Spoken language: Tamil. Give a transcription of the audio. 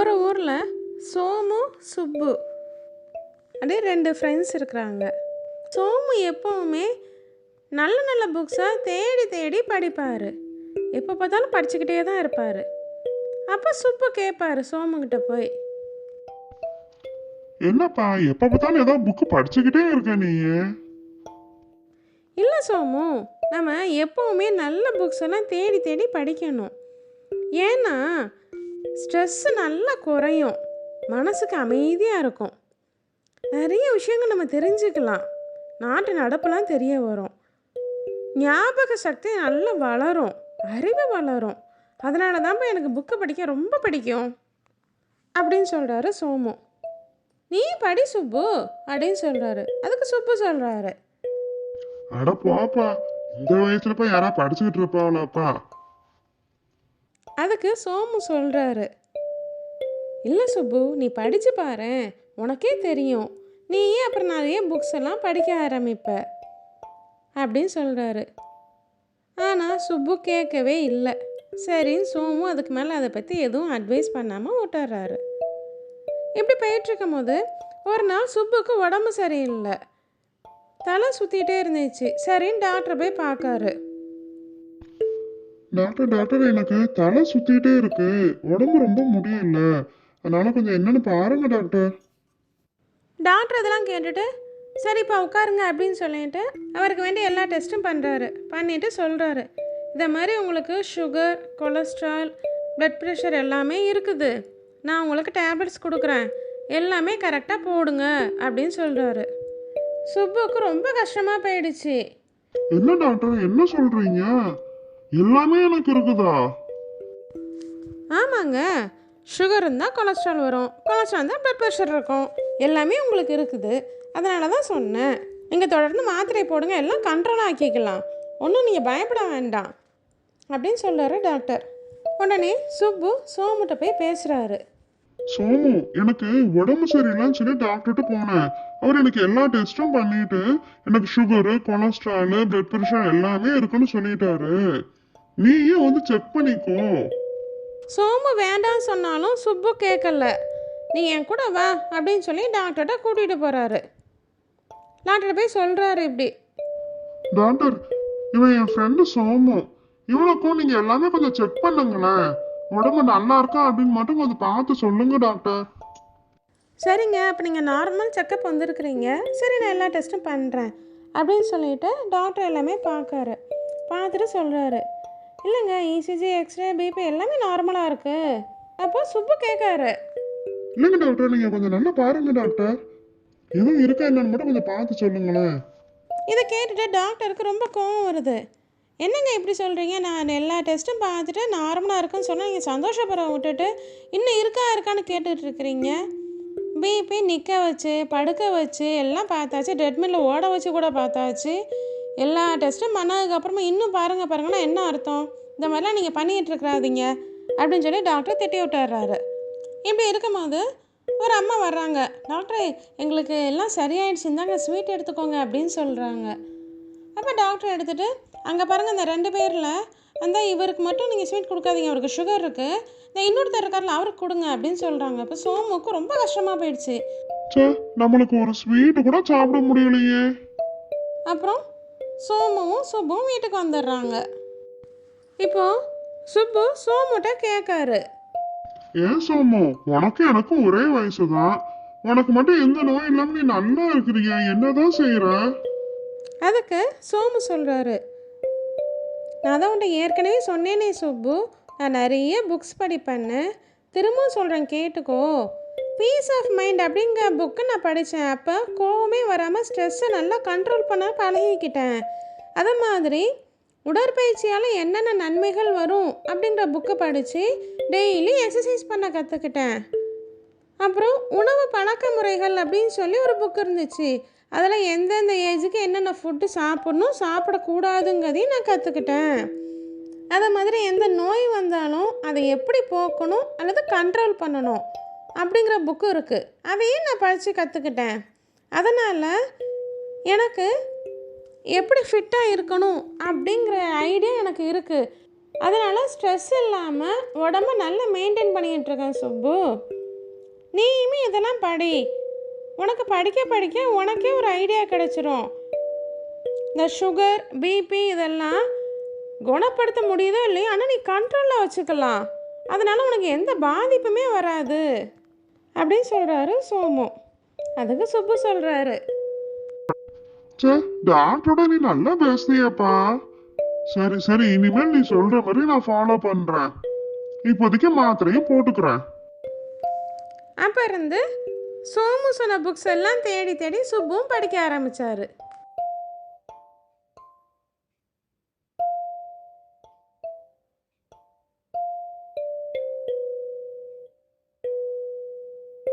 ஒரு ஊரில் சோமு சுப்பு. அப்படியே ரெண்டு ஃப்ரெண்ட்ஸ் இருக்கிறாங்க. சோமு எப்போவுமே நல்ல நல்ல புக்ஸாக தேடி தேடி படிப்பார். எப்போ பார்த்தாலும் படிச்சுக்கிட்டே தான் இருப்பார். அப்போ சுப்பு கேட்பாரு சோமுக்கிட்ட போய். என்னப்பா எப்ப பார்த்தாலும் ஏதோ புக்கு படிச்சுக்கிட்டே இருக்க நீ இல்லை சோமு நம்ம எப்போவுமே நல்ல புக்ஸ் எல்லாம் தேடி தேடி படிக்கணும். ஏன்னா ஸ்ட்ரெஸ்ஸு நல்லா குறையும். மனசுக்கு அமைதியாக இருக்கும். நிறைய விஷயங்கள் நம்ம தெரிஞ்சுக்கலாம். நாட்டு நடப்புலாம் தெரிய வரும். ஞாபக சக்தி நல்லா வளரும். அறிவு வளரும். அதனால தான்ப்பா எனக்கு புக்கு படிக்க ரொம்ப பிடிக்கும். அப்படின்னு சொல்கிறாரு சோமு. நீ படி சுப்பு அப்படின்னு சொல்கிறாரு அதுக்கு சுப்பு சொல்கிறாரு அட போப்பா இந்த வயசுலப்பா யாரா படிச்சுக்கிட்டு இருப்பாங்களாப்பா அதுக்கு சோமு சொல்கிறாரு இல்லை சுப்பு நீ படித்து பாரு. உனக்கே தெரியும். நீயே அப்புறம் நிறைய புக்ஸ் எல்லாம் படிக்க ஆரம்பிப்ப? அப்படின்னு சொல்கிறாரு ஆனால் சுப்பு கேட்கவே இல்லை. சரின்னு சோமு அதுக்கு மேலே அதை பற்றி எதுவும் அட்வைஸ் பண்ணாமல் விட்டுறாரு இப்படி போயிட்டுருக்கும் போது ஒரு நாள் சுப்புக்கு உடம்பு சரியில்லை. தலை சுற்றிட்டே இருந்துச்சு. சரின்னு டாக்டர் போய் பார்க்காரு. டாக்டர் டாக்டர் எனக்கு தலை சுத்திட்டே இருக்கு. உடம்பு ரொம்ப முடியல. அதனால கொஞ்சம் என்னன்னு பாருங்க டாக்டர். டாக்டர் இதெல்லாம் கேட்டுட்டு சரிப்பா உட்காருங்க அப்படின்னு சொல்லிட்டு அவருக்கு வேண்டிய எல்லா டெஸ்ட்டும் பண்ணுறாரு பண்ணிட்டு சொல்கிறாரு இதை மாதிரி உங்களுக்கு சுகர் கொலஸ்ட்ரால் blood ப்ரெஷர் எல்லாமே இருக்குது. நான் உங்களுக்கு டேப்லெட்ஸ் கொடுக்குறேன். எல்லாமே கரெக்டாக போடுங்க அப்படின்னு சொல்கிறாரு சுப்புக்கு ரொம்ப கஷ்டமாக போயிடுச்சு. என்ன டாக்டர்? என்ன சொல்றீங்க? எல்லாமே எனக்கு இருக்குதா? ஆமாங்க. சுகர் இருந்தால் கொலஸ்ட்ரால் வரும். கொலஸ்ட்ரால் இருந்தால் blood ப்ரெஷர் இருக்கும். எல்லாமே உங்களுக்கு இருக்குது. அதனால தான் சொன்னேன். நீங்கள் தொடர்ந்து மாத்திரை போடுங்க. எல்லாம் கண்ட்ரோல் ஆக்கிக்கலாம். ஒன்றும் நீங்கள் பயப்பட வேண்டாம். அப்படின்னு சொல்கிறாரு டாக்டர் உடனே சுப்பு சோமுட்ட போய் பேசுகிறாரு சோமு எனக்கு உடம்பு சரியில்லைன்னு சொல்லி டாக்டர்கிட்ட போனேன். அவர் எனக்கு எல்லா டெஸ்ட்டும் பண்ணிட்டு எனக்கு சுகரு கொலஸ்ட்ரால் பிளட் ப்ரெஷர் எல்லாமே இருக்குன்னு சொல்லிட்டாரு. நீயே வந்து செக் பண்ணிக்கோ. சோமு வேண்டாம்னு சொன்னாலும் சுப்பு கேட்கல நீ என் கூட வா அப்படின்னு சொல்லி டாக்டர்கிட்ட கூட்டிகிட்டு போகிறாரு டாக்டர் போய் சொல்கிறாரு இப்படி. டாக்டர் இவன் என் ஃப்ரெண்டு சோமு. இவனுக்கும் நீங்க எல்லாமே கொஞ்சம் செக் பண்ணுங்களேன். உடம்பு நல்லா இருக்கா அப்படின்னு மட்டும் கொஞ்சம் பார்த்து சொல்லுங்க டாக்டர் சரிங்க அப்போ நீங்கள் நார்மல் செக்கப் வந்திருக்கிறீங்க. சரி நான் எல்லா டெஸ்ட்டும் பண்ணுறேன் அப்படின்னு சொல்லிட்டு டாக்டர் எல்லாமே பார்க்காரு. பார்த்துட்டு சொல்கிறாரு இல்லைங்க இசிஜி எக்ஸ்ரே பிபி எல்லாமே நார்மலாக இருக்குது அப்போ சுப்பு கேட்காரு. இல்லைங்க டாக்டர் நீங்க கொஞ்சம் நல்லா பாருங்க டாக்டர் எதுவும் இருக்கா என்னன்னு மட்டும் கொஞ்சம் பார்த்து சொல்லுங்களேன். இதை கேட்டுட்டு டாக்டருக்கு ரொம்ப கோவம் வருது. என்னங்க இப்படி சொல்கிறீங்க நான் எல்லா டெஸ்ட்டும் பார்த்துட்டு நார்மலாக இருக்குன்னு சொன்னால் நீங்கள் சந்தோஷப்பட விட்டுட்டு இன்னும் இருக்கா இருக்கான்னு கேட்டுட்டு இருக்கிறீங்க? பிபி நிற்க வச்சு படுக்க வச்சு எல்லாம் பார்த்தாச்சு. ட்ரெட்மில்ல ஓட வச்சு கூட பார்த்தாச்சு. எல்லா டெஸ்ட்டும் பண்ணதுக்கப்புறமா இன்னும் பாருங்கள் பாருங்கன்னா என்ன அர்த்தம்? இந்த மாதிரிலாம் நீங்கள் பண்ணிகிட்டு இருக்கிறாதீங்க அப்படின்னு சொல்லி டாக்டர் திட்டி விட்டுறாரு. இப்படி இருக்கும்போது ஒரு அம்மா வர்றாங்க. டாக்டர் எங்களுக்கு எல்லாம் சரியாயிடுச்சு இந்தாங்க ஸ்வீட் எடுத்துக்கோங்க அப்படின்னு சொல்கிறாங்க அப்போ டாக்டர் எடுத்துகிட்டு அங்கே பாருங்கள் இந்த ரெண்டு பேரில் அந்த இவருக்கு மட்டும் நீங்கள் ஸ்வீட் கொடுக்காதீங்க அவருக்கு சுகர் இருக்குது இந்த இன்னொருத்தர் இருக்கார்ல அவருக்கு கொடுங்க அப்படின்னு சொல்கிறாங்க அப்போ சோமுக்கு ரொம்ப கஷ்டமாக போயிடுச்சு. ச்சே நம்மளுக்கு ஒரு ஸ்வீட் கூட சாப்பிட முடியலையே. அப்புறம் சோமுவும் சுப்புவும் வீட்டுக்கு வந்துடுறாங்க. இப்போ சுப்பு சோமுட்ட கேட்காரு. ஏன் சோமு? உனக்கு எனக்கும் ஒரே வயசுதான். உனக்கு மட்டும் எந்த நோய் இல்லாம நீ நல்லா இருக்கிறீங்க என்னதான் செய்யற அதுக்கு சோமு சொல்கிறாரு நான் தான் உன்ட்ட ஏற்கனவே சொன்னேனே சுப்பு. நான் நிறைய புக்ஸ் படிப்பேன்னு. திரும்பவும் சொல்கிறேன் கேட்டுக்கோ. பீஸ் ஆஃப் மைண்ட் அப்படிங்கிற புக்கு நான் படித்தேன் அப்போ கோவமே வராமல் ஸ்ட்ரெஸ்ஸை நல்லா கண்ட்ரோல் பண்ண பழகிக்கிட்டேன். அது மாதிரி உடற்பயிற்சியால் என்னென்ன நன்மைகள் வரும் அப்படிங்கிற புக்கை படித்து டெய்லி எக்ஸசைஸ் பண்ண கற்றுக்கிட்டேன் அப்புறம் உணவு பழக்க முறைகள் அப்படின்னு சொல்லி ஒரு புக் இருந்துச்சு. அதில் எந்தெந்த ஏஜுக்கு என்னென்ன ஃபுட்டு சாப்பிட்ணும் சாப்பிடக்கூடாதுங்கிறதையும் நான் கற்றுக்கிட்டேன் அதை மாதிரி எந்த நோய் வந்தாலும் அதை எப்படி போக்கணும் அல்லது கண்ட்ரோல் பண்ணணும். அப்படிங்கிற புக்கு இருக்குது அதையும் நான் படித்து கற்றுக்கிட்டேன் அதனால் எனக்கு எப்படி ஃபிட்டாக இருக்கணும் அப்படிங்கிற ஐடியா எனக்கு இருக்குது அதனால் ஸ்ட்ரெஸ் இல்லாமல் உடம்ப நல்லா மெயின்டைன் பண்ணிக்கிட்டு இருக்கேன் சுப்பு. நீயுமே இதெல்லாம் படி. உனக்கு படிக்க படிக்க உனக்கே ஒரு ஐடியா கிடச்சிரும். இந்த சுகர் பிபி இதெல்லாம் குணப்படுத்த முடியுதோ இல்லையோ ஆனால் நீ கண்ட்ரோலில் வச்சுக்கலாம். அதனால் உனக்கு எந்த பாதிப்புமே வராது. அப்படின்னு சொல்கிறாரு சோமு. அதுக்கு சுப்பு சொல்கிறாரு சே டாக்டரோட நீ நல்லா பேசுனியப்பா. சரி சரி இனிமேல் நீ சொல்ற மாதிரி நான் ஃபாலோ பண்றேன். இப்போதைக்கு மாத்திரையும் போட்டுக்கிறேன். அப்போ இருந்து சோமு சொன்ன புக்ஸ் எல்லாம் தேடி தேடி சுப்புவும் படிக்க ஆரம்பித்தார்